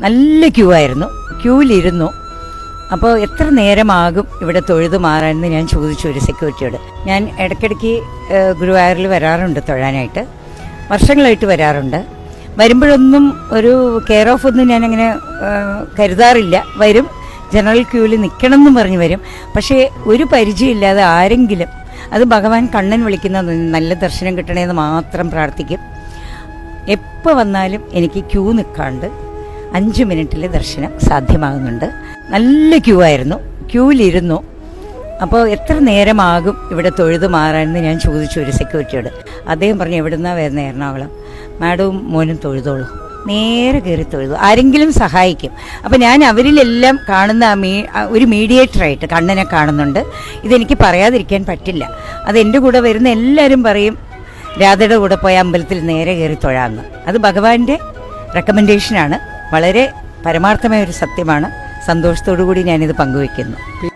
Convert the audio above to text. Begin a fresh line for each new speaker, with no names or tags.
നല്ല ക്യൂ ആയിരുന്നു. ക്യൂവിലിരുന്നു അപ്പോൾ എത്ര നേരമാകും ഇവിടെ തൊഴുത് മാറാനെന്ന് ഞാൻ ചോദിച്ചു ഒരു സെക്യൂരിറ്റിയോട് ഞാൻ ഇടയ്ക്കിടയ്ക്ക് ഗുരുവായൂരിൽ വരാറുണ്ട് തൊഴാനായിട്ട്. വർഷങ്ങളായിട്ട് വരാറുണ്ട്. വരുമ്പോഴൊന്നും ഒരു കെയർ ഓഫ് ഒന്നും ഞാനങ്ങനെ കരുതാറില്ല. വരും. ജനറൽ ക്യൂവിൽ നിൽക്കണം എന്നും പറഞ്ഞ് വരും. പക്ഷേ ഒരു പരിചയമില്ലാതെ ആരെങ്കിലും അത് ഭഗവാൻ കണ്ണൻ വിളിക്കുന്ന നല്ല ദർശനം കിട്ടണേന്ന് മാത്രം പ്രാർത്ഥിക്കും. എപ്പോൾ വന്നാലും എനിക്ക് ക്യൂ നിൽക്കാണ്ട് അഞ്ച് മിനിറ്റിൽ ദർശനം സാധ്യമാകുന്നുണ്ട്. നല്ല ക്യൂ ആയിരുന്നു. ക്യൂവിലിരുന്നു. അപ്പോൾ എത്ര നേരമാകും ഇവിടെ തൊഴുതു മാറാനെന്ന് ഞാൻ ചോദിച്ചു ഒരു സെക്യൂരിറ്റിയോട്. അദ്ദേഹം പറഞ്ഞു എവിടുന്നാ വരുന്നത് എറണാകുളം? മാഡവും മോനും തൊഴുതോളൂ. നേരെ കയറി തൊഴുതു. ആരെങ്കിലും സഹായിക്കും. അപ്പം ഞാൻ അവരിലെല്ലാം കാണുന്ന മീ ഒരു മീഡിയേറ്ററായിട്ട് കണ്ണനെ കാണുന്നുണ്ട്. ഇതെനിക്ക് പറയാതിരിക്കാൻ പറ്റില്ല. അത് എന്റെ കൂടെ വരുന്ന എല്ലാവരും പറയും രാധയുടെ കൂടെ പോയ അമ്പലത്തിൽ നേരെ കയറി തൊഴാമെന്ന് അത് ഭഗവാന്റെ റെക്കമെൻഡേഷനാണ് വളരെ പരമാർത്ഥമായ ഒരു സത്യമാണ്. സന്തോഷത്തോടു കൂടി ഞാനിത് പങ്കുവെക്കുന്നു